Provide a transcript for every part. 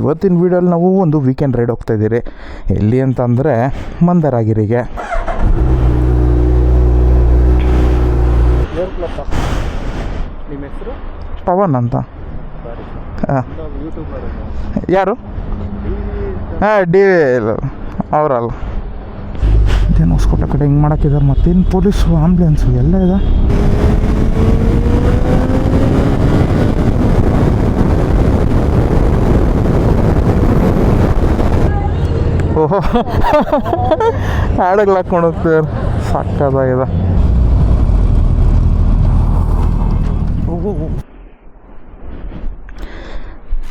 ಇವತ್ತಿನ ವೀಡಿಯೋಲಿ ನಾವು ಒಂದು ವೀಕೆಂಡ್ ರೈಡ್ ಹೋಗ್ತಾ ಇದ್ದೀರಿ. ಎಲ್ಲಿ ಅಂತಂದರೆ ಮಂದರಾಗಿರಿಗೆ. ನಿಮ್ಮ ಹೆಸರು? ಪವನ್ ಅಂತ. ಯಾರು? ಹಾಂ ಡಿ ಅವರಲ್ಲ. ಇದೇನು ಹೊಸ್ಕೋಟೆ ಕಡೆ ಹಿಂಗೆ ಮಾಡೋಕ್ಕಿದ್ದಾರೆ ಮತ್ತೇನು ಪೊಲೀಸು ಆ್ಯಂಬುಲೆನ್ಸು ಎಲ್ಲ ಇದೆ. ಹಾಡಗಳು ಹಾಕೊಂಡು ಹೋಗ್ತಿದ್ದಾರೆ ಸಾಕಾಗಿದೆ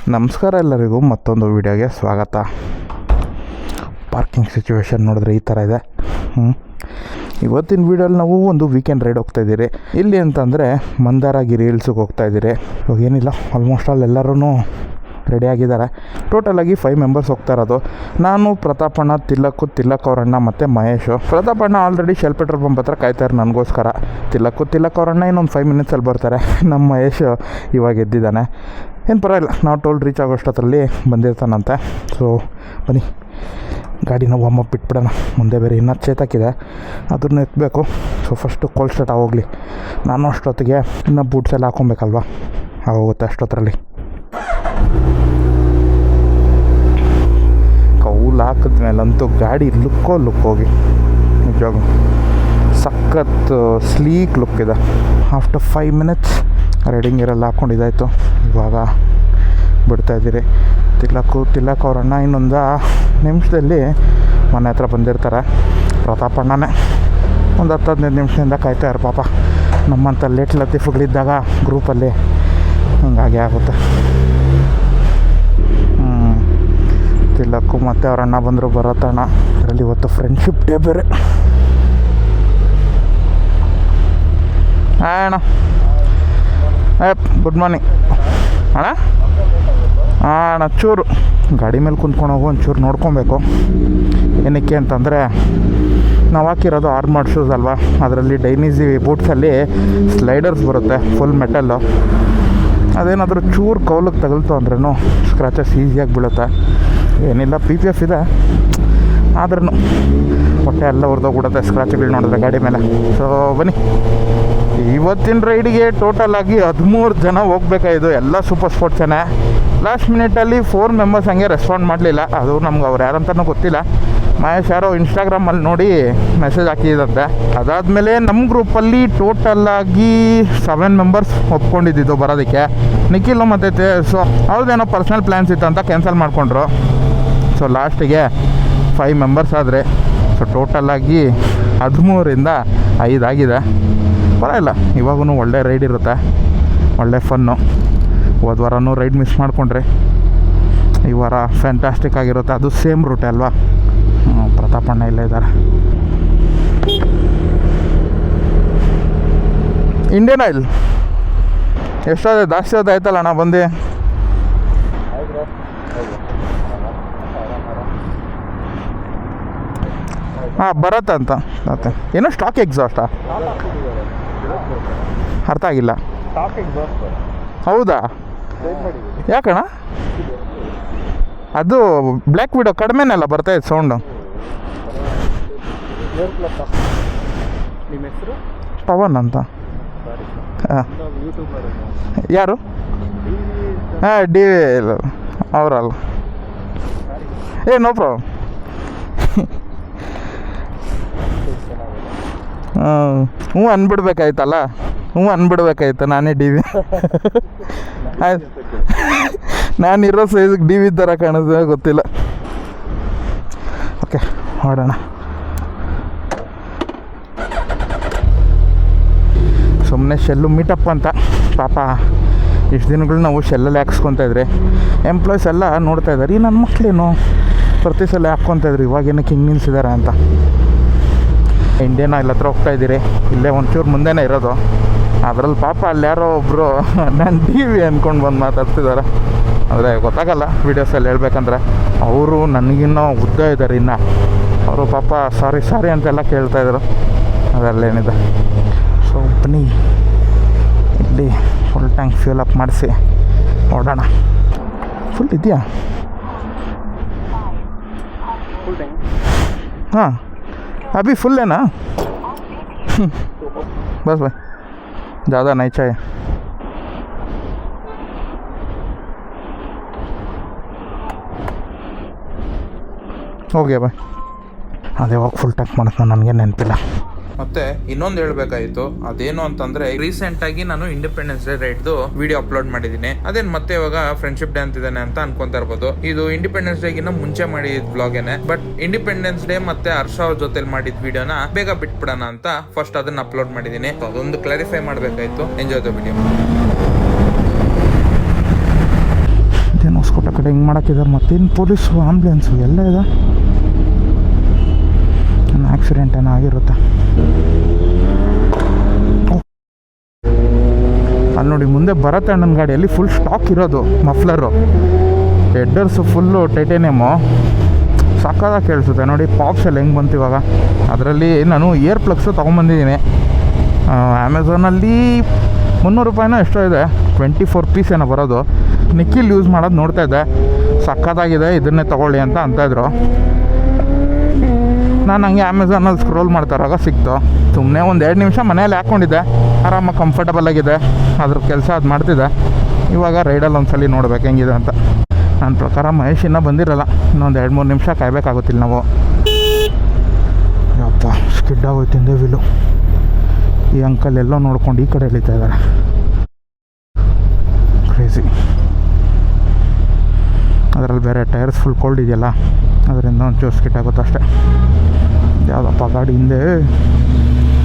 ನಮಸ್ಕಾರ ಎಲ್ಲರಿಗೂ, ಮತ್ತೊಂದು ವಿಡಿಯೋಗೆ ಸ್ವಾಗತ. ಪಾರ್ಕಿಂಗ್ ಸಿಚುವೇಶನ್ ನೋಡಿದ್ರೆ ಈ ಥರ ಇದೆ. ಹ್ಞೂ ಇವತ್ತಿನ ವೀಡಿಯೋಲಿ ನಾವು ಒಂದು ವೀಕೆಂಡ್ ರೈಡ್ ಹೋಗ್ತಾ ಇದ್ದೀರಿ. ಇಲ್ಲಿ ಅಂತಂದರೆ, ಮಂದಾರಗಿರಿ ಹಿಲ್ಸಿಗೆ ಹೋಗ್ತಾ ಇದ್ದೀರಿ. ಇವಾಗ ಏನಿಲ್ಲ ಆಲ್ಮೋಸ್ಟ್ ಆಲ್ ಎಲ್ಲರೂ ರೆಡಿ ಆಗಿದ್ದಾರೆ. ಟೋಟಲಾಗಿ ಫೈವ್ ಮೆಂಬರ್ಸ್ ಹೋಗ್ತಾ ಇರೋದು. ನಾನು ಪ್ರತಾಪಣ್ಣ ತಿಲಕ್ಕು ತಿಲಕ್ ಅವರಣ್ಣ ಮತ್ತು ಮಹೇಶ್. ಪ್ರತಾಪಣ್ಣ ಆಲ್ರೆಡಿ ಶೆಲ್ ಪೆಟ್ರೋಲ್ ಪಂಪ್ ಹತ್ರ ಕಾಯ್ತಾರೆ ನನಗೋಸ್ಕರ. ತಿಲಕ್ಕು ತಿಲಕ್ ಅವರಣ್ಣ ಇನ್ನೊಂದು ಫೈವ್ ಮಿನಿಟ್ಸಲ್ಲಿ ಬರ್ತಾರೆ. ನಮ್ಮ ಮಹೇಶ್ ಇವಾಗ ಎದ್ದಿದ್ದಾನೆ. ಏನು ಪರವಾಗಿಲ್ಲ, ನಾವು ಟೋಲ್ ರೀಚ್ ಆಗೋಷ್ಟೊತ್ತರಲ್ಲಿ ಬಂದಿರ್ತಾನಂತೆ. ಸೊ ಬನ್ನಿ. ಗಾಡಿನ ವಾಮಪ್ ಬಿಟ್ಬಿಡೋಣ ಮುಂದೆ ಬೇರೆ ಇನ್ನೂ ಚೇತಾಕಿದೆ ಅದನ್ನ ಎತ್ತಬೇಕು ಸೊ ಫಸ್ಟು ಕೋಲ್ ಸ್ಟಾರ್ಟ್ ಆಗೋಗ್ಲಿ. ನಾನು ಅಷ್ಟೊತ್ತಿಗೆ ಇನ್ನೂ ಬೂಟ್ಸ್ ಎಲ್ಲ ಹಾಕೊಬೇಕಲ್ವ? ಆಗೋಗುತ್ತೆ ಅಷ್ಟೊತ್ತರಲ್ಲಿ. ಕೌಲ್ ಹಾಕಿದ್ಮೇಲಂತೂ ಗಾಡಿ ಲುಕ್ಕೋ ಲುಕ್ ಹೋಗಿ ನಿಜವಾಗ ಸಖತ್ ಸ್ಲೀಕ್ ಲುಕ್ ಇದೆ. ಆಫ್ಟರ್ ಫೈವ್ ಮಿನಿಟ್ಸ್ ರೈಡಿಂಗ್ ಹಾಕ್ಕೊಂಡು ಹಾಕ್ಕೊಂಡಿದ್ದಾಯ್ತು ಇವಾಗ ಬಿಡ್ತಾ ಇದ್ದೀರಿ. ತಿಲಕು ಅವ್ರಣ್ಣ ಇನ್ನೊಂದು ನಿಮಿಷದಲ್ಲಿ ಮನೆ ಹತ್ರ ಬಂದಿರ್ತಾರೆ. ಪ್ರತಾಪಣ್ಣನೇ ಒಂದು ಹತ್ತು ಹದಿನೈದು ನಿಮಿಷದಿಂದ ಕಾಯ್ತಾರೆ ಪಾಪ. ನಮ್ಮಂಥ ಲೇಟ್ ಲತೀಫುಗಳಿದ್ದಾಗ ಗ್ರೂಪಲ್ಲಿ ಹಂಗಾಗಿ ಆಗುತ್ತೆ. ತಿಲಕ್ಕು ಮತ್ತು ಅವ್ರ ಅಣ್ಣ ಬಂದರು ಬರತ್ತಣ್ಣ ಅದರಲ್ಲಿ ಇವತ್ತು ಫ್ರೆಂಡ್ಶಿಪ್ ಡೇ ಬೇರೆ. ಅಣ್ಣ. ಏ ಗುಡ್ ಮಾರ್ನಿಂಗ್ ಅಣ್ಣ? ಹಾಂ ಅಣ್ಣ, ಚೂರು. ಗಾಡಿ ಮೇಲೆ ಕುಂತ್ಕೊಂಡು ಹೋಗು, ಒಂಚೂರು ನೋಡ್ಕೊಬೇಕು. ಏನಕ್ಕೆ ಅಂತಂದರೆ, ನಾವು ಹಾಕಿರೋದು ಆರ್ಮಡ್ ಶೂಸ್ ಅಲ್ವಾ? ಅದರಲ್ಲಿ ಡೈನಿಸಿ ಬೂಟ್ಸಲ್ಲಿ ಸ್ಲೈಡರ್ಸ್ ಬರುತ್ತೆ ಫುಲ್ ಮೆಟಲ್ಲು ಅದೇನಾದರೂ ಚೂರು ಕೌಲಕ್ಕೆ ತಗಲ್ತು ಅಂದ್ರೂ ಸ್ಕ್ರಾಚಸ್ ಈಸಿಯಾಗಿ ಬೀಳುತ್ತೆ. ಏನಿಲ್ಲ ಪಿ ಪಿ ಎಫ್ ಇದೆ. ಆದ್ರೂ ಹೊಟ್ಟೆ ಎಲ್ಲ ಹುರಿದೋಗ್ಬಿಡುತ್ತೆ ಸ್ಕ್ರಾಚ್ಗಳು ನೋಡಿದ್ರೆ ಗಾಡಿ ಮೇಲೆ. ಸೊ ಬನ್ನಿ. ಇವತ್ತಿನ ರೈಡಿಗೆ ಟೋಟಲ್ ಆಗಿ ಹದಿಮೂರು ಜನ ಹೋಗ್ಬೇಕಾಯಿತು, ಎಲ್ಲ ಸೂಪರ್ ಸ್ಪೋರ್ಟ್ಸೇನೆ ಲಾಸ್ಟ್ ಮಿನಿಟಲ್ಲಿ ಫೋರ್ ಮೆಂಬರ್ಸ್ ಹಂಗೆ ರೆಸ್ಪಾಂಡ್ ಮಾಡಲಿಲ್ಲ. ಅದು ನಮ್ಗೆ ಅವ್ರು ಯಾರಂತನೂ ಗೊತ್ತಿಲ್ಲ. ಮಹೇಶ್ ಯಾರೋ ಇನ್ಸ್ಟಾಗ್ರಾಮಲ್ಲಿ ನೋಡಿ ಮೆಸೇಜ್ ಹಾಕಿದಂತೆ. ಅದಾದಮೇಲೆ ನಮ್ಮ ಗ್ರೂಪಲ್ಲಿ ಟೋಟಲ್ ಆಗಿ ಸೆವೆನ್ ಮೆಂಬರ್ಸ್ ಒಪ್ಕೊಂಡಿದ್ದು ಬರೋದಕ್ಕೆ. ನಿಖಿಲ್ ಮತ್ತು ಸೊ ಅವ್ರದ್ದೇನೋ ಪರ್ಸ್ನಲ್ ಪ್ಲ್ಯಾನ್ಸ್ ಇತ್ತು ಅಂತ ಕ್ಯಾನ್ಸಲ್ ಮಾಡಿಕೊಂಡ್ರು. ಸೊ ಲಾಸ್ಟಿಗೆ ಫೈವ್ ಮೆಂಬರ್ಸ್ ಆದರೆ ಸೊ ಟೋಟಲಾಗಿ ಹದಿಮೂರಿಂದ ಐದಾಗಿದೆ ಪರವಾಗಿಲ್ಲ ಇವಾಗೂ ಒಳ್ಳೆ ರೈಡ್ ಇರುತ್ತೆ. ಒಳ್ಳೆ ಫನ್ನು ಹೋದ ವಾರನೂ ರೈಡ್ ಮಿಸ್ ಮಾಡಿಕೊಂಡ್ರಿ. ಈ ವಾರ ಫ್ಯಾಂಟಾಸ್ಟಿಕ್ ಆಗಿರುತ್ತೆ. ಅದು ಸೇಮ್ ರೂಟೆ ಅಲ್ವಾ? ಪ್ರತಾಪಣ್ಣ ಇಲ್ಲೇ ಇದ್ದಾರೆ. ಇಂಡಿಯನ್ ಆಯಿಲ್ ಎಷ್ಟಾದ, ಜಾಸ್ತಿ ಆಯ್ತಲ್ಲ ಅಣ್ಣ ಬಂದು? ಹಾಂ ಬರತ್ತಂತ ಮತ್ತೆ ಏನೋ ಸ್ಟಾಕ್ ಎಕ್ಸಾಸ್ಟಾ ಅರ್ಥ ಆಗಿಲ್ಲ. ಹೌದಾ? ಯಾಕಣ ಯಾಕಣ್ಣ? ಅದು ಬ್ಲ್ಯಾಕ್ ವಿಡೋ ಕಡಿಮೆನೆಲ್ಲ ಬರ್ತಾ ಇದೆ ಸೌಂಡು ಪವನ್ ಅಂತ. ಯಾರು? ಹಾಂ ಡಿ ಅವರಲ್ಲ. ಏ ನೋ ಪ್ರಾಬ್ಲಮ್ ಹಾಂ ಹ್ಞೂ ಅನ್ಬಿಡ್ಬೇಕಾಯ್ತಲ್ಲ? ಹ್ಞೂ ಅನ್ಬಿಡ್ಬೇಕಾಯ್ತು, ನಾನೇ ಡಿ ವಿ ನಾನಿರೋ ಸೈಜಿಗೆ ಡಿ ವಿ ಥರ ಕಾಣಿಸ್ದೆ ಗೊತ್ತಿಲ್ಲ. ಓಕೆ, ಮಾಡೋಣ. ಸುಮ್ಮನೆ ಶೆಲ್ಲು ಮೀಟಪ್ ಅಂತ. ಪಾಪ, ಇಷ್ಟು ದಿನಗಳು ನಾವು ಶೆಲ್ಲಲ್ಲಿ ಹಾಕ್ಸ್ಕೊತಾ ಇದ್ರಿ. ಎಂಪ್ಲಾಯ್ಸ್ ಎಲ್ಲ ನೋಡ್ತಾ ಇದ್ದಾರೆ ಈ ನನ್ನ ಮಕ್ಕಳೇನು ಪ್ರತಿ ಸಲ ಹಾಕ್ಕೊತಾ ಇದ್ರು ಇವಾಗ ಏನಕ್ಕೆ ಹಿಂಗೆ ನಿಲ್ಸಿದ್ದಾರೆ ಅಂತ. ಇಂಡಿಯನ್ ಆಯಿಲ್ ಹತ್ರ ಹೋಗ್ತಾ ಇದ್ದೀರಿ. ಇಲ್ಲೇ ಒಂಚೂರು ಮುಂದೆನೇ ಇರೋದು. ಅದರಲ್ಲಿ ಪಾಪ ಅಲ್ಲಿ ಯಾರೋ ಒಬ್ಬರು ನನ್ನ ಟಿ ವಿ ಅಂದ್ಕೊಂಡು ಬಂದು ಮಾತಾಡ್ತಿದ್ದಾರೆ ಆದರೆ ಗೊತ್ತಾಗಲ್ಲ ವೀಡಿಯೋಸಲ್ಲಿ ಹೇಳ್ಬೇಕಂದ್ರೆ. ಅವರು ನನಗಿನ್ನ ಉದ್ದ ಇದ್ದಾರೆ ಇನ್ನೂ. ಅವರು ಪಾಪ ಸಾರಿ ಸಾರಿ ಅಂತೆಲ್ಲ ಕೇಳ್ತಾಯಿದ್ರು ಅದರಲ್ಲೇನಿದೆ. ಸೊ ಬನ್ನಿ. ಇಲ್ಲಿ ಫುಲ್ ಟ್ಯಾಂಕ್ ಫ್ಯೂಲ್ ಅಪ್ ಮಾಡಿಸಿ ಓಡೋಣ ಫುಲ್ ಇದೆಯಾ? ಹಾಂ. अभी फुल है ना बस भाई ज़्यादा नहीं चाहिए ಓಕೆ ಬಾಯ್ ಅದೇ ಯಾವಾಗ ಫುಲ್ ಟ್ಯಾಕ್ ಮಾಡಿದ್ನ ನನಗೆ ನೆನಪಿಲ್ಲ ಮತ್ತೆ ಇನ್ನೊಂದು ಹೇಳ್ಬೇಕಾಯ್ತು. ಅದೇನು ಅಂತಂದ್ರೆ ರೀಸೆಂಟ್ ಆಗಿ ನಾನು ಇಂಡಿಪೆಂಡೆನ್ಸ್ ಡೇ ರೈಡ್ದು ವಿಡಿಯೋ ಅಪ್ಲೋಡ್ ಮಾಡಿದ್ದೀನಿ. ಅದೇನ್ ಮತ್ತೆ ಇವಾಗ ಫ್ರೆಂಡ್ಶಿಪ್ ಡೇ ಅಂತಿದ್ದಾನೆ ಅಂತ ಅನ್ಕೊಂತ ಇರ್ಬೋದು. ಇದು ಇಂಡಿಪೆಂಡೆನ್ಸ್ ಡೇಗಿನ ಮುಂಚೆ ಮಾಡಿದ ಬ್ಲಾಗೇನೆ ಬಟ್ ಇಂಡಿಪೆಂಡೆನ್ಸ್ ಡೇ ಮತ್ತೆ ಹರ್ಷ ಅವ್ರ ಜೊತೆಲಿ ಮಾಡಿದ ವಿಡಿಯೋನ ಬೇಗ ಬಿಟ್ಬಿಡೋಣ ಅಂತ ಫಸ್ಟ್ ಅದನ್ನ ಅಪ್ಲೋಡ್ ಮಾಡಿದ್ದೀನಿ. ಅದೊಂದು ಕ್ಲಾರಿಫೈ ಮಾಡ್ಬೇಕಾಯ್ತು. ಎಂಜಾಯ್ ದ ವಿಡಿಯೋ ಇದೇನು ಹೊಸ್ಕೊಟ್ಟ ಕಡೆ ಹಿಂಗೆ ಮಾಡಕ್ಕಿದ್ದಾರೆ ಮತ್ತೇನು? ಪೊಲೀಸು ಆಂಬ್ಯುಲೆನ್ಸು ಎಲ್ಲ ಇದೆ. ಏನು ಆಕ್ಸಿಡೆಂಟ್ ಏನೋ ಆಗಿರುತ್ತೆ ಅಲ್ಲಿ ನೋಡಿ, ಮುಂದೆ ಬರತ್ತೆ ಅಣ್ಣನ ಗಾಡಿಯಲ್ಲಿ ಫುಲ್ ಸ್ಟಾಕ್ ಇರೋದು ಮಫ್ಲರು ಎಡ್ಡರ್ಸು ಫುಲ್ಲು ಟೈಟೇನಿಯಮು ಸಕ್ಕದಾಗಿ ಕೇಳಿಸುತ್ತೆ. ನೋಡಿ ಪಾಪ್ಸ್ ಎಲ್ಲ ಹೆಂಗೆ ಬಂತು ಇವಾಗ. ಅದರಲ್ಲಿ ನಾನು ಇಯರ್ ಪ್ಲಗ್ಸು ತೊಗೊಂಬಂದಿದ್ದೀನಿ. ಅಮೆಝಾನಲ್ಲಿ ಮುನ್ನೂರು ರೂಪಾಯಿನೋ ಎಷ್ಟೋ ಇದೆ. ಟ್ವೆಂಟಿ ಫೋರ್ ಪೀಸ್ ಏನೋ ಬರೋದು. ನಿಖಿಲ್ ಯೂಸ್ ಮಾಡೋದು ನೋಡ್ತಾ ಇದ್ದೆ. ಸಕ್ಕತ್ತಾಗಿದೆ, ಇದನ್ನೇ ತೊಗೊಳ್ಳಿ ಅಂತ ಅಂತಾಯಿದ್ರು ನಾನು ಹಂಗೆ ಅಮೆಝಾನಲ್ಲಿ ಸ್ಕ್ರೋಲ್ ಮಾಡ್ತಾರಾಗ ಸಿಕ್ತು. ಸುಮ್ಮನೆ ಒಂದು ಎರಡು ನಿಮಿಷ ಮನೇಲಿ ಹಾಕ್ಕೊಂಡಿದ್ದೆ ಆರಾಮಾಗಿ ಕಂಫರ್ಟಬಲ್ ಆಗಿದೆ. ಅದ್ರ ಕೆಲಸ ಅದು ಮಾಡ್ತಿದ್ದೆ. ಇವಾಗ ರೈಡಲ್ಲಿ ಒಂದ್ಸಲಿ ನೋಡ್ಬೇಕು ಹೆಂಗಿದೆ ಅಂತ. ನನ್ನ ಪ್ರಕಾರ ಮಹೇಶ್ ಇನ್ನೂ ಬಂದಿರಲ್ಲ. ಇನ್ನೊಂದು ಎರಡು ಮೂರು ನಿಮಿಷ ಕಾಯ್ಬೇಕಾಗುತ್ತಿಲ್ಲ ನಾವು. ಯಪ್ಪ ಸ್ಕಿಡ್ ಆಗೋಯ್ತಿಂದೆ ವಿಲು ಈ ಅಂಕಲ್ ಎಲ್ಲೋ ನೋಡ್ಕೊಂಡು ಈ ಕಡೆ ಎಳಿತಾ ಇದ್ದಾರೆ ಕ್ರೇಜಿ ಅದರಲ್ಲಿ ಬೇರೆ ಟೈರ್ಸ್ ಫುಲ್ ಕೋಲ್ಡ್ ಇದೆಯಲ್ಲ. ಅದರಿಂದ ಒಂಚೂರು ಸ್ಕಿಟ್ ಆಗುತ್ತೆ ಅಷ್ಟೇ. ಯಾವುದಪ್ಪ ಗಾಡಿ ಹಿಂದೆ.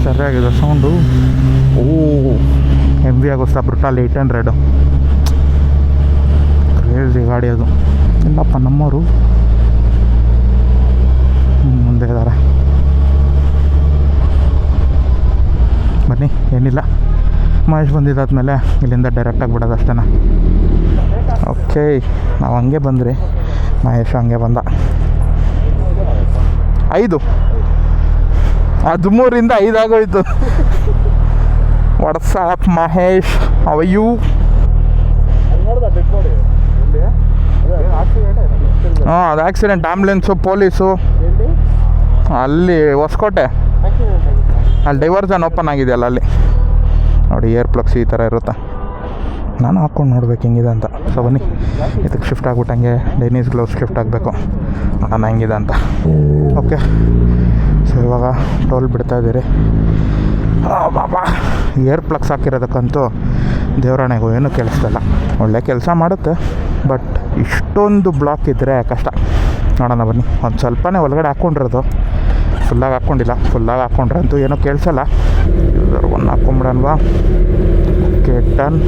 ಸರಿಯಾಗಿದೆ ಸೌಂಡು ಓ ಹೆವಿ ಆಗೋಸ್ತಾ ಬ್ರಿಟಾಲ್ ಏಯ್ಟ್ ಹಂಡ್ರೆಡು ಕ್ರೇಜಿ ಗಾಡಿ ಅದು. ಇಲ್ಲಪ್ಪ ನಮ್ಮವರು ಮುಂದೆ ಇದ್ದಾರೆ ಬನ್ನಿ, ಏನಿಲ್ಲ. ಮಹೇಶ್ ಬಂದಿದ್ದಾದ್ಮೇಲೆ ಇಲ್ಲಿಂದ ಡೈರೆಕ್ಟಾಗಿ ಬಿಡೋದು ಅಷ್ಟೇ ಓಕೆ ನಾವು ಹಂಗೆ ಬಂದ್ರಿ ಮಹೇಶ್ ಹಂಗೆ ಬಂದ. ಐದು. ಹದಿಮೂರಿಂದ ಐದಾಗೋಯ್ತು. ವಾಟ್ಸಾಪ್ ಮಹೇಶ್? ಅವಯು ಹಾಂ, ಅದು ಆಕ್ಸಿಡೆಂಟ್ ಆ್ಯಂಬುಲೆನ್ಸು ಪೊಲೀಸು ಅಲ್ಲಿ, ಹೊಸಕೋಟೆ. ಅಲ್ಲಿ ಡೈವರ್ಜನ್ ಓಪನ್ ಆಗಿದೆಯಲ್ಲ ಅಲ್ಲಿ ನೋಡಿ ಏರ್ ಪ್ಲಗ್ಸ್ ಈ ಥರ ಇರುತ್ತೆ. ನಾನು ಹಾಕ್ಕೊಂಡು ನೋಡ್ಬೇಕು ಹೆಂಗಿದೆ ಅಂತ. ಸೊ ಬನ್ನಿ. ಇದಕ್ಕೆ ಶಿಫ್ಟ್ ಆಗ್ಬಿಟ್ಟಂಗೆ. ಡೈನೀಸ್ ಗ್ಲೌಸ್ ಶಿಫ್ಟ್ ಆಗಬೇಕು. ನಾನು ಹೆಂಗಿದೆ ಅಂತ. ಓಕೆ ಇವಾಗ ಟೋಲ್ ಬಿಡ್ತಾ ಇದ್ದೀರಿ. ಬಾಬಾ, ಏರ್ ಪ್ಲಗ್ಸ್ ಹಾಕಿರೋದಕ್ಕಂತೂ ದೇವರಾಣೆಗೂ ಏನೂ ಕೆಲಸದಲ್ಲ ಒಳ್ಳೆ ಕೆಲಸ ಮಾಡುತ್ತೆ, ಬಟ್ ಇಷ್ಟೊಂದು ಬ್ಲಾಕ್ ಇದ್ದರೆ ಕಷ್ಟ. ನೋಡೋಣ ಬನ್ನಿ, ಒಂದು ಸ್ವಲ್ಪನೇ ಒಳಗಡೆ ಹಾಕ್ಕೊಂಡಿರೋದು ಫುಲ್ಲಾಗಿ ಹಾಕ್ಕೊಂಡಿಲ್ಲ ಫುಲ್ಲಾಗಿ ಹಾಕ್ಕೊಂಡ್ರೆ ಅಂತೂ ಏನೂ ಕೇಳಿಸಲ್ಲ ಒಂದು ಹಾಕ್ಕೊಂಬಿಡನ್ವಾ okay, done.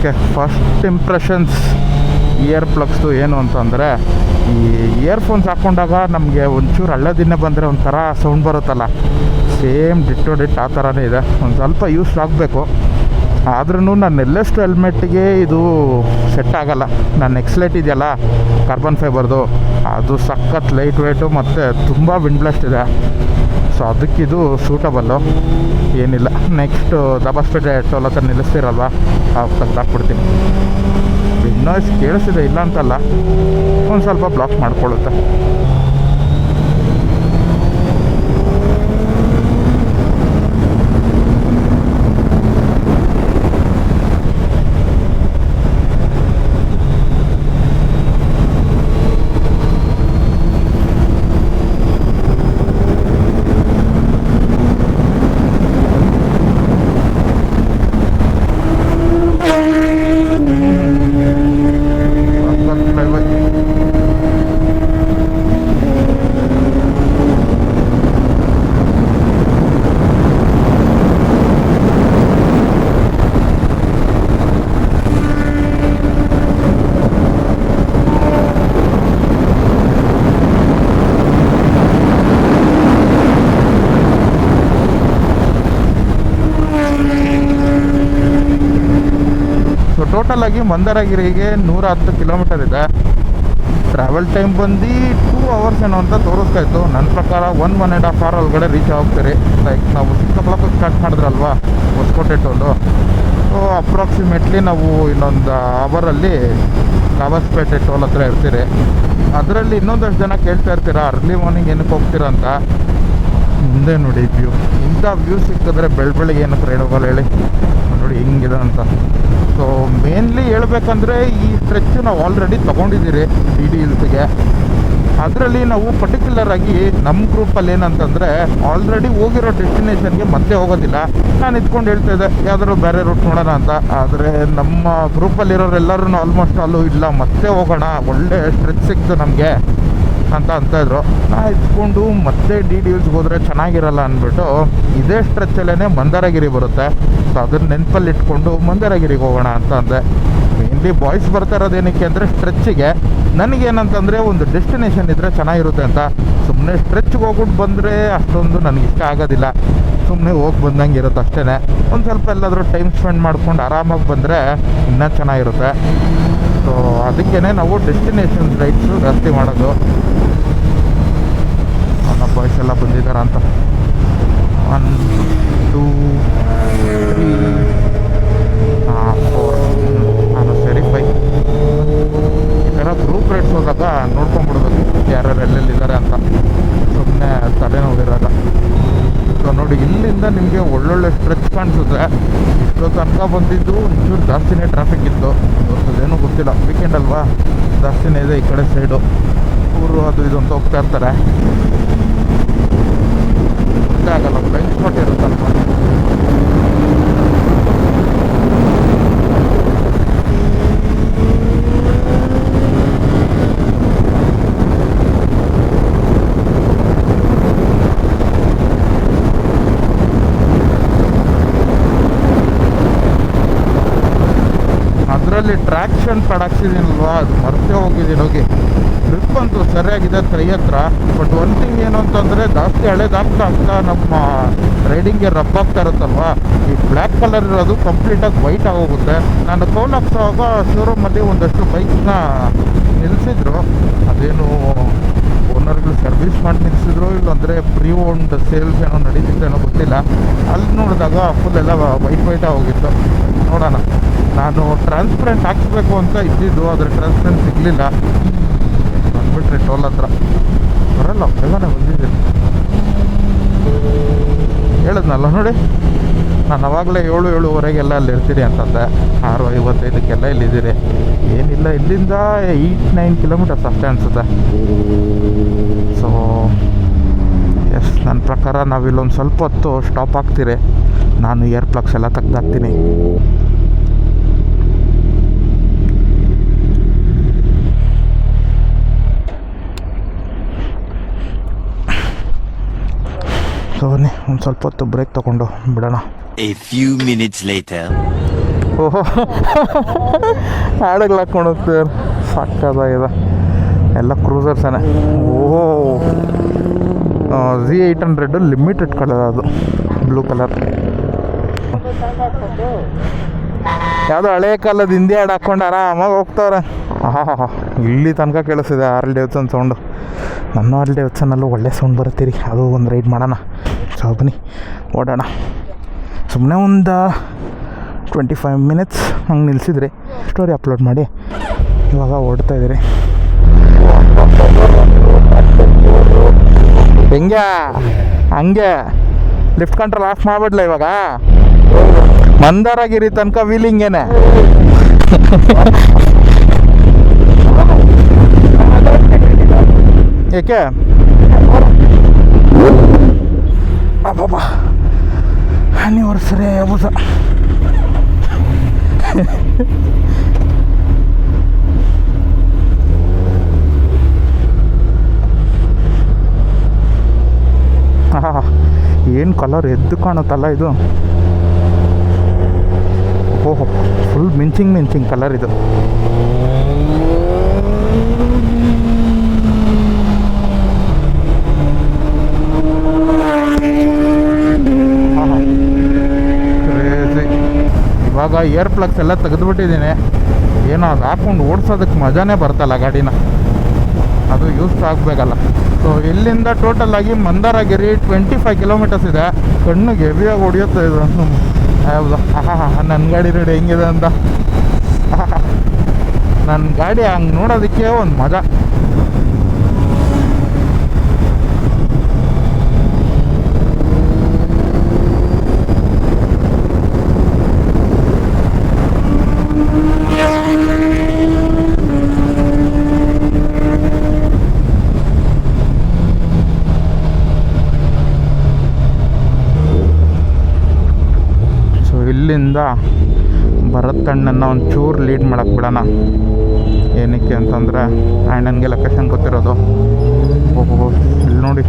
Okay first impressions ear ಪ್ಲಗ್ಸ್ದು ಏನು ಅಂತಂದರೆ, ಈ ಇಯರ್ಫೋನ್ಸ್ ಹಾಕ್ಕೊಂಡಾಗ ನಮಗೆ ಒಂಚೂರು ಹಳ್ಳದಿನ್ನೇ ಬಂದರೆ ಒಂಥರ ಸೌಂಡ್ ಬರುತ್ತಲ್ಲ. ಸೇಮ್ ಡಿಟ್ಟು ಡಿಟ್ ಆ ಥರನೇ ಇದೆ. ಒಂದು ಸ್ವಲ್ಪ ಯೂಸ್ ಆಗಬೇಕು. ಆದ್ರೂ ನನ್ನ ಎಲ್ಲೆಷ್ಟು ಹೆಲ್ಮೆಟ್ಗೆ ಇದು ಸೆಟ್ ಆಗಲ್ಲ. ನನ್ನ ಎಕ್ಸ್ಲೈಟ್ ಇದೆಯಲ್ಲ ಕಾರ್ಬನ್ ಫೈಬರ್ದು ಅದು ಸಖತ್ ಲೈಟ್ ವೇಟು ಮತ್ತು ತುಂಬ ವಿಂಡ್ ಬ್ಲಾಸ್ಟ್ ಇದೆ. ಸೊ ಅದಕ್ಕಿದು ಸೂಟಬಲ್ಲು ಏನಿಲ್ಲ. ನೆಕ್ಸ್ಟು ದಬಾಸ್ಪೇಟೆ ಟೋಲ್ ಹತ್ರ ನಿಲ್ಲಿಸ್ತೀರಲ್ವ? ಆ ಕಲ್ ಹಾಕ್ಬಿಡ್ತೀನಿ ನಾಯ್ಸ್ ಕೇಳಿಸಿದೆ ಇಲ್ಲ ಅಂತಲ್ಲ. ಒಂದು ಸ್ವಲ್ಪ ಬ್ಲಾಕ್ ಮಾಡ್ಕೊಳ್ಳುತ್ತೆ ಸೊ ಟೋಟಲ್ ಆಗಿ ಮಂದರಗಿರಿಗೆ ನೂರ ಹತ್ತು ಕಿಲೋಮೀಟರ್ ಇದೆ. ಟ್ರಾವೆಲ್ ಟೈಮ್ ಬಂದು ಟೂ ಅವರ್ಸ್ ಏನೋ ಅಂತ ತೋರಿಸ್ತಾ ಇತ್ತು. ನನ್ನ ಪ್ರಕಾರ one one and half hour ಒಳಗಡೆ ರೀಚ್ ಆಗ್ತೀರಿ ಲೈಕ್ ನಾವು ಚಿಕ್ಕಬಳ್ಳಾಪುರ ಸ್ಟಾರ್ಟ್ ಮಾಡಿದ್ರಲ್ವಾ? ಹೊಸ್ಕೋಟೆ ಟೋಲು ಸೊ ಅಪ್ರಾಕ್ಸಿಮೇಟ್ಲಿ ನಾವು ಇನ್ನೊಂದು ಅವರಲ್ಲಿ ಕಾವಸ್ಪೇಟೆ ಟೋಲ್ ಹತ್ರ ಇರ್ತೀರಿ. ಅದರಲ್ಲಿ ಇನ್ನೊಂದಷ್ಟು ಜನ ಕೇಳ್ತಾ ಇರ್ತೀರಾ ಅರ್ಲಿ ಮಾರ್ನಿಂಗ್ ಏನಕ್ಕೆ ಹೋಗ್ತೀರಾ ಅಂತ? ಮುಂದೆ ನೋಡಿ ವ್ಯೂ ಇಂಥ ವ್ಯೂ ಸಿಕ್ಕಿದ್ರೆ ಬೆಳ ಬೆಳಗ್ಗೆ ಏನಕ್ಕೆ ರೈಡ್ ಹೇಳಿ. ನೋಡಿ, ಹಿಂಗಿದೆ ಅಂತ. ಸೊ ಮೇನ್ಲಿ ಹೇಳ್ಬೇಕಂದ್ರೆ ಈ ಸ್ಟ್ರೆಚ್ ನಾವು ಆಲ್ರೆಡಿ ತೊಗೊಂಡಿದ್ದೀರಿ ಡಿ ಡಿ ಹಿಲ್ಸ್ಗೆ ಅದರಲ್ಲಿ ನಾವು ಪರ್ಟಿಕ್ಯುಲರ್ ಆಗಿ ನಮ್ಮ ಗ್ರೂಪಲ್ಲಿ ಏನಂತಂದರೆ ಆಲ್ರೆಡಿ ಹೋಗಿರೋ ಡೆಸ್ಟಿನೇಷನ್ಗೆ ಮತ್ತೆ ಹೋಗೋದಿಲ್ಲ. ನಾನು ಇದ್ಕೊಂಡು ಹೇಳ್ತಾ ಇದ್ದೆ, ಯಾವ್ದಾದ್ರು ಬೇರೆ ರೂಟ್ ನೋಡೋಣ ಅಂತ. ಆದರೆ ನಮ್ಮ ಗ್ರೂಪಲ್ಲಿರೋರೆಲ್ಲರೂ ಆಲ್ಮೋಸ್ಟ್ ಅಲ್ಲೂ ಇಲ್ಲ, ಮತ್ತೆ ಹೋಗೋಣ. ಒಳ್ಳೆ ಸ್ಟ್ರೆಚ್ ಸಿಕ್ತು ನಮಗೆ. ಅಂತ ಅಂತ ಇದ್ರು. ನಾ ಇದ್ಕೊಂಡು ಮತ್ತೆ ಡಿ ಡಿ ಹಿಲ್ಸ್ಗೆ ಹೋದ್ರೆ ಚೆನ್ನಾಗಿರಲ್ಲ ಅಂದ್ಬಿಟ್ಟು ಇದೇ ಸ್ಟ್ರೆಚ್ಚಲ್ಲೇ ಮಂದಾರಗಿರಿ ಬರುತ್ತೆ. ಸೊ ಅದನ್ನ ನೆನಪಲ್ಲಿ ಇಟ್ಕೊಂಡು ಮಂದಾರಗಿರಿಗೆ ಹೋಗೋಣ ಅಂತ ಅಂದೆ. ಮೇನ್ಲಿ ಬಾಯ್ಸ್ ಬರ್ತಾ ಇರೋದೇನಕ್ಕೆ ಅಂದರೆ ಸ್ಟ್ರೆಚ್ಚಿಗೆ ನನಗೇನಂತಂದರೆ ಒಂದು ಡೆಸ್ಟಿನೇಷನ್ ಇದ್ದರೆ ಚೆನ್ನಾಗಿರುತ್ತೆ ಅಂತ. ಸುಮ್ಮನೆ ಸ್ಟ್ರೆಚ್ಗೆ ಹೋಗ್ಬಿಟ್ಟು ಬಂದರೆ ಅಷ್ಟೊಂದು ನನಗೆ ಇಷ್ಟ ಆಗೋದಿಲ್ಲ. ಸುಮ್ಮನೆ ಹೋಗಿ ಬಂದಂಗೆ ಇರುತ್ತೆ ಅಷ್ಟೇ ಒಂದು ಸ್ವಲ್ಪ ಎಲ್ಲಾದರೂ ಟೈಮ್ ಸ್ಪೆಂಡ್ ಮಾಡ್ಕೊಂಡು ಆರಾಮಾಗಿ ಬಂದರೆ ಇನ್ನೂ ಚೆನ್ನಾಗಿರುತ್ತೆ. ಸೊ ಅದಕ್ಕೇ ನಾವು ಡೆಸ್ಟಿನೇಷನ್ ರೈಡ್ಸು ಜಾಸ್ತಿ ಮಾಡೋದು. ನಮ್ಮ ಬಾಯ್ಸ್ ಎಲ್ಲ ಬಂದಿದ್ದಾರ ಅಂತ. ಒನ್ ಟೂ ತ್ರೀ ಫೋರ್ ನಾನು ಸರಿ ಫೈ ಈ ಥರ ಗ್ರೂಪ್ ರೈಡ್ಸ್ ಹೋದಾಗ ನೋಡ್ಕೊಂಡ್ಬಿಡ್ಬೇಕು ಯಾರ್ಯಾರು ಎಲ್ಲೆಲ್ಲಿದ್ದಾರೆ ಅಂತ. ಸುಮ್ಮನೆ ತಲೆನೋವಿರೋದ. ಸೊ ನೋಡಿ, ಇಲ್ಲಿಂದ ನಿಮಗೆ ಒಳ್ಳೊಳ್ಳೆ ಸ್ಟ್ರೆಚ್ ಕಾಣಿಸುತ್ತೆ. ಇಷ್ಟೋ ತನಕ ಬಂದಿದ್ದು ಒಂಚೂರು ಜಾಸ್ತಿನೇ ಟ್ರಾಫಿಕ್ ಇತ್ತು. ಇವತ್ತದೇನೂ ಗೊತ್ತಿಲ್ಲ. ವೀಕೆಂಡ್ ಅಲ್ವಾ? ಜಾಸ್ತಿನೇ ಇದೆ ಈ ಕಡೆ ಸೈಡು ಊರು ಅದು ಇದು ಅಂತ ಹೋಗ್ತಾ ಇರ್ತಾರೆ. ಗೊತ್ತಾಗಲ್ಲ ಸ್ಪಾಟ್ ಇರುತ್ತಲ್ವ ಅದರಲ್ಲಿ ಟ್ರ್ಯಾಕ್ಷನ್ ಪ್ಯಾಡ್ ಹಾಕ್ಸಿದ್ದೀನಲ್ವಾ ಅದು ಮರ್ತೇ ಹೋಗಿದ್ದೀನಿ ಹೋಗಿ. ಗ್ರಿಪ್ ಅಂತೂ ಸರಿಯಾಗಿದೆ ಕೈ ಹತ್ರ ಬಟ್ ಒನ್ ಥಿಂಗ್ ಏನು ಅಂತಂದರೆ, ಜಾಸ್ತಿ ಹಳೇದಾಗ್ತಾ ಆಗ್ತಾ ನಮ್ಮ ರೈಡಿಂಗ್ಗೆ ರಬ್ ಆಗ್ತಾ ಇರುತ್ತಲ್ವಾ? ಈ ಬ್ಲ್ಯಾಕ್ ಕಲರ್ ಇರೋದು ಕಂಪ್ಲೀಟಾಗಿ ವೈಟ್ ಆಗೋಗುತ್ತೆ. ನಾನು ಕೌಲ್ ಹಾಕ್ಸೋವಾಗ ಶೋರೂಮಲ್ಲಿ ಒಂದಷ್ಟು ಬೈಕ್ನ ನಿಲ್ಲಿಸಿದ್ರು ಅದೇನು ಓನರ್ಗಳು ಸರ್ವಿಸ್ ಮಾಡಿ ನಿಲ್ಲಿಸಿದ್ರು ಇಲ್ಲಾಂದರೆ ಪ್ರೀ ಓನ್ಡ್ ಸೇಲ್ಸ್ ಏನೋ ನಡೀತಿದ್ದೇನೋ ಗೊತ್ತಿಲ್ಲ. ಅಲ್ಲಿ ನೋಡಿದಾಗ ಫುಲ್ ಎಲ್ಲ ವೈಟ್ ವೈಟ್ ಹೋಗಿತ್ತು ನೋಡೋಣ. ನಾನು ಟ್ರಾನ್ಸ್ಪರೆಂಟ್ ಹಾಕ್ಸ್ಬೇಕು ಅಂತ ಇದ್ದಿದ್ದು, ಆದರೆ ಟ್ರಾನ್ಸ್ಪರೆಂಟ್ ಸಿಗಲಿಲ್ಲ. ಬಂದ್ಬಿಟ್ರೆ ಟೋಲ್ ಹತ್ರ. ಬರಲ್ಲ ಬೇಗನೆ ಬಂದಿದ್ದೀನಿ. ಹೇಳಿದ್ನಲ್ಲ ನೋಡಿ. ನಾನು ಅವಾಗಲೇ ಏಳು, ಏಳುವರೆಗೆಲ್ಲ ಇರ್ತೀರಿ ಅಂತಂದೆ. ಆರು, ಐವತ್ತೈದಕ್ಕೆಲ್ಲ ಇಲ್ಲಿದ್ದೀರಿ ಏನಿಲ್ಲ, ಇಲ್ಲಿಂದ ಏಯ್ಟ್, ನೈನ್ ಕಿಲೋಮೀಟರ್ಸ್ ಅಷ್ಟೇ ಅನಿಸುತ್ತೆ. ಸೊ ಎಸ್ ನನ್ನ ಪ್ರಕಾರ ನಾವಿಲ್ಲೊಂದು ಸ್ವಲ್ಪ ಹೊತ್ತು ಸ್ಟಾಪ್ ಆಗ್ತೀರಿ. ನಾನು ಇಯರ್ ಪ್ಲಗ್ಸ್ ಎಲ್ಲ ತೆಗ್ದಾಕ್ತೀನಿ. ಸೊ ಬನ್ನಿ ಒಂದು ಸ್ವಲ್ಪ ಹೊತ್ತು ಬ್ರೇಕ್ ತೊಗೊಂಡು ಬಿಡೋಣ. A few minutes later. ಓಹೋ. ಹಾಡುಗಳು ಹಾಕ್ಕೊಂಡು ಹೋಗ್ತಾರೆ ಸಾಕಾಗಿದೆ ಎಲ್ಲ ಕ್ರೂಸರ್ಸೇನೆ ಓಹೋ. G eight hundred limited colour ಅದು. ಬ್ಲೂ ಕಲರ್ ಯಾವುದೋ ಹಳೆ ಕಾಲದ ಹಿಂದಿ ಹಾಡು ಹಾಕ್ಕೊಂಡು ಆರಾಮಾಗಿ ಹೋಗ್ತಾವ್ರೆ. ಹಾ ಹಾ ಹಾ ಇಲ್ಲಿ ತನಕ ಕೇಳಿಸಿದೆ ಆರ್ಲ್ ಡೇವ್ಸನ್ ಸೌಂಡು ನನ್ನ ಆರ್ ಡೇವ್ಸನ್ನಲ್ಲೂ ಒಳ್ಳೆ ಸೌಂಡ್ ಬರುತ್ತೀರಿ. ಅದು ಒಂದು ರೈಡ್ ಮಾಡೋಣ. ಸೊ ಬನ್ನಿ ಓಡೋಣ ಸುಮ್ಮನೆ ಒಂದು ಟ್ವೆಂಟಿ ಫೈವ್ ಮಿನಿಟ್ಸ್ ಹಂಗೆ ನಿಲ್ಲಿಸಿದ್ರೆ ಸ್ಟೋರಿ ಅಪ್ಲೋಡ್ ಮಾಡಿ ಇವಾಗ ಓಡ್ತಾ ಇದ್ದೀರಿ. ಹೆಂಗೆ? ಹಂಗೆ? ಲಿಫ್ಟ್ ಕಂಟ್ರೋಲ್ ಆಫ್ ಮಾಡ್ಬಿಡ್ಲ ಇವಾಗ? ಮಂದಾರಗಿರಿ ತನಕ ವೀಲಿಂಗೇನೆ ಏಕೆ? ಅಬ್ಬಬ್ಬ. ಆನಿವರ್ಸರಿ ಅಬುಸ ಏನು ಕಲರ್ ಎದ್ದು ಕಾಣುತ್ತಲ್ಲ ಇದು? ಓಹೋ ಫುಲ್ ಮಿಂಚಿಂಗ್ ಮಿಂಚಿಂಗ್ ಕಲರ್ ಇದು ಕ್ರೇಜಿ ಇಯರ್ ಪ್ಲಗ್ಸ್ ಎಲ್ಲ ತೆಗೆದುಬಿಟ್ಟಿದ್ದೀನಿ. ಏನೋ ಅದು ಹಾಕ್ಕೊಂಡು ಓಡಿಸೋದಕ್ಕೆ ಮಜಾನೇ ಬರ್ತಲ್ಲ ಗಾಡಿನ. ಅದು ಯೂಸ್ ಆಗಬೇಕಲ್ಲ. ಸೊ ಇಲ್ಲಿಂದ ಟೋಟಲ್ ಆಗಿ ಮಂದಾರಗಿರಿ ಟ್ವೆಂಟಿ ಫೈವ್ ಕಿಲೋಮೀಟರ್ಸ್ ಇದೆ. ಕಣ್ಣು ಹೆವಿಯಾಗಿ ಹೊಡೆಯುತ್ತೆ ಇದು. ಹೌದು ನನ್ನ ಗಾಡಿ ರೆಡಿ ಹೆಂಗಿದೆ ಅಂತ. ನನ್ನ ಗಾಡಿ ಹಂಗೆ ನೋಡೋದಕ್ಕೆ ಒಂದು ಮಜಾ ಸೊ ಇಲ್ಲಿಂದ ಒಂದು ಒಂಚೂರು ಲೀಡ್ ಮಾಡಕ್ಕೆ ಬಿಡೋಣ. ಏನಕ್ಕೆ ಅಂತಂದರೆ ಅಣ್ಣನಿಗೆ ಲೊಕೇಶನ್ ಗೊತ್ತಿರೋದು. ಓಹೋ, ಇಲ್ಲಿ ನೋಡಿ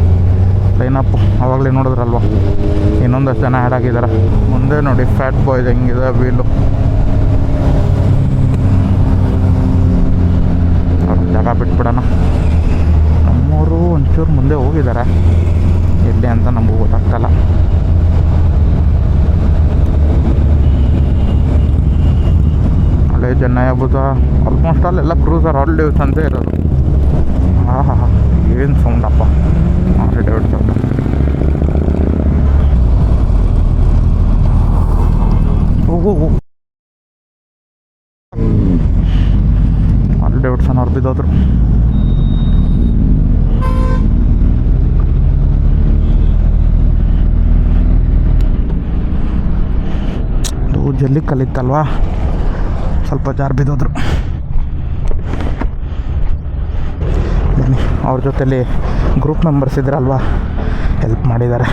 ಲೈನಪ್ಪು ಆವಾಗಲೇ ನೋಡಿದ್ರಲ್ವ? ಇನ್ನೊಂದಷ್ಟು ಜನ ಆ್ಯಡ್ ಆಗಿದ್ದಾರೆ ಮುಂದೆ ನೋಡಿ ಫ್ಯಾಟ್ ಬಾಯ್ದು ಹೆಂಗಿದೆ ವೀಲು ಜಾಗ ಬಿಟ್ಬಿಡೋಣ. ನಮ್ಮವರು ಒಂಚೂರು ಮುಂದೆ ಹೋಗಿದ್ದಾರೆ ಎಲ್ಲಿ ಅಂತ ನಮಗೂ ಗೊತ್ತಾಗ್ತಲ್ಲ ಚೆನ್ನೈ ಬುಧ ಆಲ್ಮೋಸ್ಟ್ ಆಲ್ ಎಲ್ಲ ಕ್ರೂಸರ್ ಡೇವ್ಸ್ ಅಂತ ಇರೋದು. ಹಾಂ ಹಾಂ ಹಾಂ ಏನು ಸೌಂಡಪ್ಪ ಹಾಂ ಡೇವಿಡ್ ಸೌಂಡ್ ಹೋಗು ಆಲ್ ಡೇವಿಡ್ಸನ್ ಅವ್ರು ಬಿದ್ದೋದ್ರು ಜಲ್ಲಿ ಕಲಿತಲ್ವಾ? ಸ್ವಲ್ಪ ಜಾರ್ ಬಿದ್ದೋದ್ರು. ಬನ್ನಿ ಅವ್ರ ಜೊತೆಲಿ ಗ್ರೂಪ್ ಮೆಂಬರ್ಸ್ ಇದ್ರಲ್ವಾ? ಹೆಲ್ಪ್ ಮಾಡಿದ್ದಾರೆ.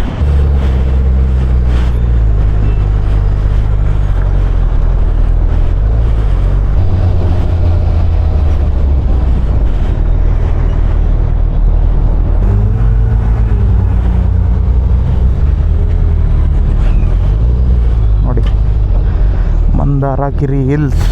ಮಂದಾರಗಿರಿ ಹಿಲ್ಸ್.